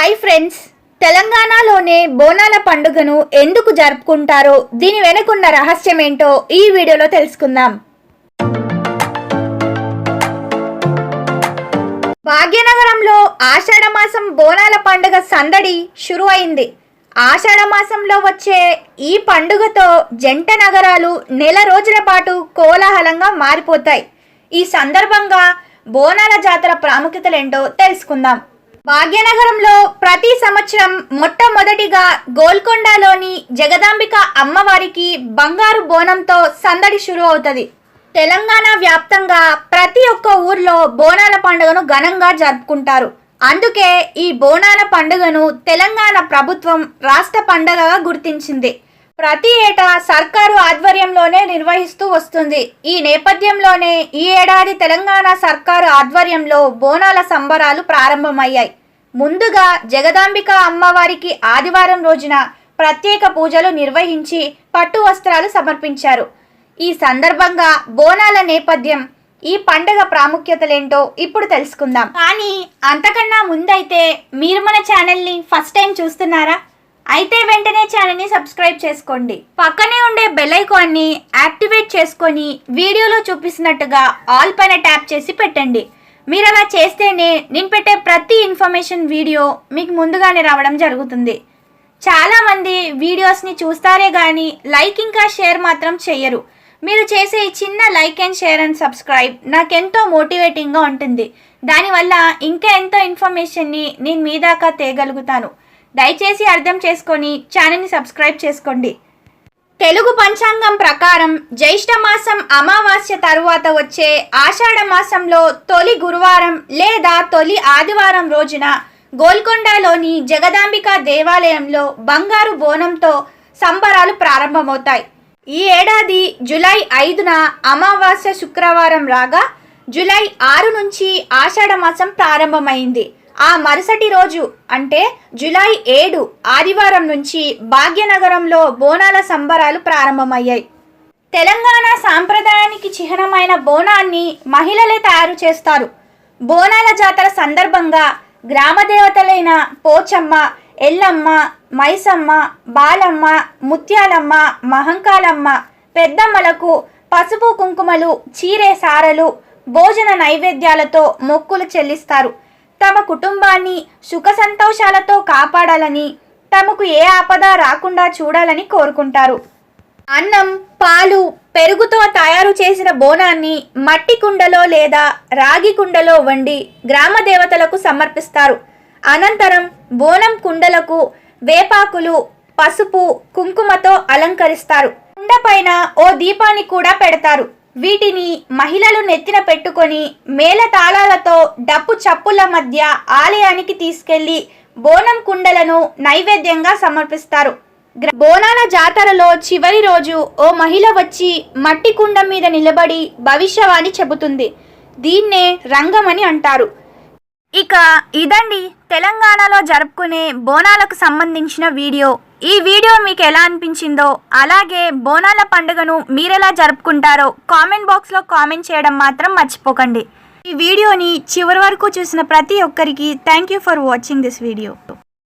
Hi friends. తెలంగాణలోనే బోనాల పండుగను ఎందుకు జరుపుకుంటారో దీని వెనుకున్న రహస్యం ఏంటో ఈ వీడియోలో తెలుసుకుందాం. భాగ్యనగరంలో ఆషాఢ మాసం బోనాల పండుగ సందడి షురువైంది. ఆషాఢ మాసంలో వచ్చే ఈ పండుగతో జంట నగరాలు నెల రోజుల పాటు కోలాహలంగా మారిపోతాయి. ఈ సందర్భంగా బోనాల జాతర ప్రాముఖ్యతలేంటో తెలుసుకుందాం. భాగ్యనగరంలో ప్రతి సంవత్సరం మొట్టమొదటిగా గోల్కొండలోని జగదాంబిక అమ్మవారికి బంగారు బోనంతో సందడి షురు అవుతుంది. తెలంగాణ వ్యాప్తంగా ప్రతి ఒక్క ఊర్లో బోనాల పండుగను ఘనంగా జరుపుకుంటారు. అందుకే ఈ బోనాల పండుగను తెలంగాణ ప్రభుత్వం రాష్ట్ర పండుగగా గుర్తించింది. ప్రతి ఏటా సర్కారు ఆధ్వర్యంలోనే నిర్వహిస్తూ వస్తుంది. ఈ నేపథ్యంలోనే ఈ ఏడాది తెలంగాణ సర్కారు ఆధ్వర్యంలో బోనాల సంబరాలు ప్రారంభమయ్యాయి. ముందుగా జగదాంబిక అమ్మవారికి ఆదివారం రోజున ప్రత్యేక పూజలు నిర్వహించి పట్టు వస్త్రాలు సమర్పించారు. ఈ సందర్భంగా బోనాల నేపథ్యం ఈ పండగ ప్రాముఖ్యతలేంటో ఇప్పుడు తెలుసుకుందాం. కానీ అంతకన్నా ముందైతే మీరు మన ఛానల్ని ఫస్ట్ టైం చూస్తున్నారా? అయితే వెంటనే ఛానల్ని సబ్స్క్రైబ్ చేసుకోండి. పక్కనే ఉండే బెల్ ఐకాన్ని యాక్టివేట్ చేసుకొని వీడియోలో చూపిస్తున్నట్టుగా ఆల్ పైన ట్యాప్ చేసి పెట్టండి. మీరు అలా చేస్తేనే నేను పెట్టే ప్రతి ఇన్ఫర్మేషన్ వీడియో మీకు ముందుగానే రావడం జరుగుతుంది. చాలామంది వీడియోస్ని చూస్తారే కానీ లైక్ ఇంకా షేర్ మాత్రం చెయ్యరు మీరు చేసే ఈ చిన్న like and share and subscribe నాకెంతో మోటివేటింగ్గా ఉంటుంది. దానివల్ల ఇంకా ఎంతో ఇన్ఫర్మేషన్ని నేను మీ దాకా తేగలుగుతాను. దయచేసి అర్థం చేసుకొని ఛానల్ని సబ్స్క్రైబ్ చేసుకోండి. తెలుగు పంచాంగం ప్రకారం జ్యేష్ఠ మాసం అమావాస్య తరువాత వచ్చే ఆషాఢ మాసంలో తొలి గురువారం లేదా తొలి ఆదివారం రోజున గోల్కొండలోని జగదాంబిక దేవాలయంలో బంగారు బోనంతో సంబరాలు ప్రారంభమవుతాయి. ఈ ఏడాది జులై ఐదున అమావాస్య శుక్రవారం రాగా జులై ఆరు నుంచి ఆషాఢ మాసం ప్రారంభమైంది. ఆ మరుసటి రోజు అంటే జులై ఏడు ఆదివారం నుంచి భాగ్యనగరంలో బోనాల సంబరాలు ప్రారంభమయ్యాయి. తెలంగాణ సాంప్రదాయానికి చిహ్నమైన బోనాన్ని మహిళలే తయారు చేస్తారు. బోనాల జాతర సందర్భంగా గ్రామ దేవతలైన పోచమ్మ ఎల్లమ్మ మైసమ్మ బాలమ్మ ముత్యాలమ్మ మహంకాలమ్మ పెద్దమ్మలకు పసుపు కుంకుమలు చీరే సారలు భోజన నైవేద్యాలతో మొక్కులు చెల్లిస్తారు. తమ కుటుంబాన్ని సుఖ సంతోషాలతో కాపాడాలని తమకు ఏ ఆపద రాకుండా చూడాలని కోరుకుంటారు. అన్నం పాలు పెరుగుతో తయారు చేసిన బోనాన్ని మట్టి కుండలో లేదా రాగి కుండలో వండి గ్రామ దేవతలకు సమర్పిస్తారు. అనంతరం బోనం కుండలకు వేపాకులు పసుపు కుంకుమతో అలంకరిస్తారు. కుండ పైన ఓ దీపాన్ని కూడా పెడతారు. వీటిని మహిళలు నెత్తిన పెట్టుకొని మేళ తాళాలతో డప్పు చప్పుల మధ్య ఆలయానికి తీసుకెళ్ళి బోనం కుండలను నైవేద్యంగా సమర్పిస్తారు. బోనాల జాతరలో చివరి రోజు ఓ మహిళ వచ్చి మట్టి కుండ మీద నిలబడి భవిష్యవాణి చెబుతుంది. దీన్నే రంగమని అంటారు. ఇక ఇదండి తెలంగాణలో జరుపుకునే బోనాలకు సంబంధించిన వీడియో. ఈ వీడియో మీకు ఎలా అనిపించిందో అలాగే బోనాల పండుగను మీరెలా జరుపుకుంటారో కామెంట్ బాక్స్లో కామెంట్ చేయడం మాత్రం మర్చిపోకండి. ఈ వీడియోని చివరి వరకు చూసిన ప్రతి ఒక్కరికి thank you for watching this video.